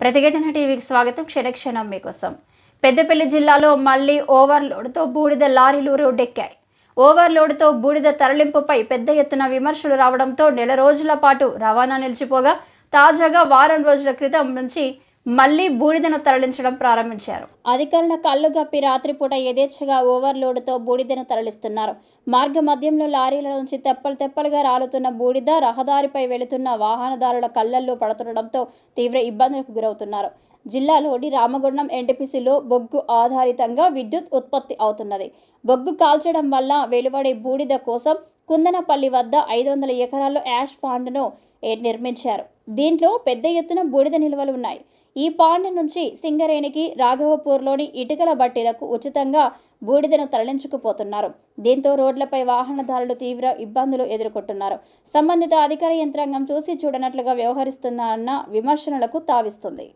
ప్రతిఘటన టీవీకి స్వాగతం. క్షణక్షణం మీకోసం. పెద్దపల్లి జిల్లాలో మళ్ళీ ఓవర్లోడ్తో బూడిద లారీలు రోడ్డెక్కాయి. ఓవర్లోడ్తో బూడిద తరలింపుపై పెద్ద ఎత్తున విమర్శలు రావడంతో నెల రోజుల పాటు రవాణా నిలిచిపోగా తాజాగా వారం రోజుల క్రితం నుంచి మళ్ళీ బూడిదను తరలించడం ప్రారంభించారు. అధికారుల కళ్ళు గప్పి రాత్రిపూట యథేచ్ఛగా ఓవర్లోడ్తో బూడిదను తరలిస్తున్నారు. మార్గ మధ్యంలో లారీల నుంచి తెప్పలు తెప్పలుగా రాలుతున్న బూడిద రహదారిపై వెళుతున్న వాహనదారుల కళ్ళల్లో పడుతుండడంతో తీవ్ర ఇబ్బందులకు గురవుతున్నారు. జిల్లాలోని రామగుండం ఎన్టీపీసీలో బొగ్గు ఆధారితంగా విద్యుత్ ఉత్పత్తి అవుతున్నది. బొగ్గు కాల్చడం వల్ల వెలువడే బూడిద కోసం కుందనపల్లి వద్ద ఐదు వందల ఎకరాల్లో యాష్ పాండ్ను నిర్మించారు. దీంట్లో పెద్ద ఎత్తున బూడిద నిల్వలు ఉన్నాయి. ఈ పాండ్ నుంచి సింగరేణికి రాఘవపూర్లోని ఇటుకల బట్టీలకు ఉచితంగా బూడిదను తరలించుకుపోతున్నారు. దీంతో రోడ్లపై వాహనదారులు తీవ్ర ఇబ్బందులు ఎదుర్కొంటున్నారు. సంబంధిత అధికార యంత్రాంగం చూసి చూడనట్లుగా వ్యవహరిస్తున్నారన్న విమర్శనలకు తావిస్తుంది.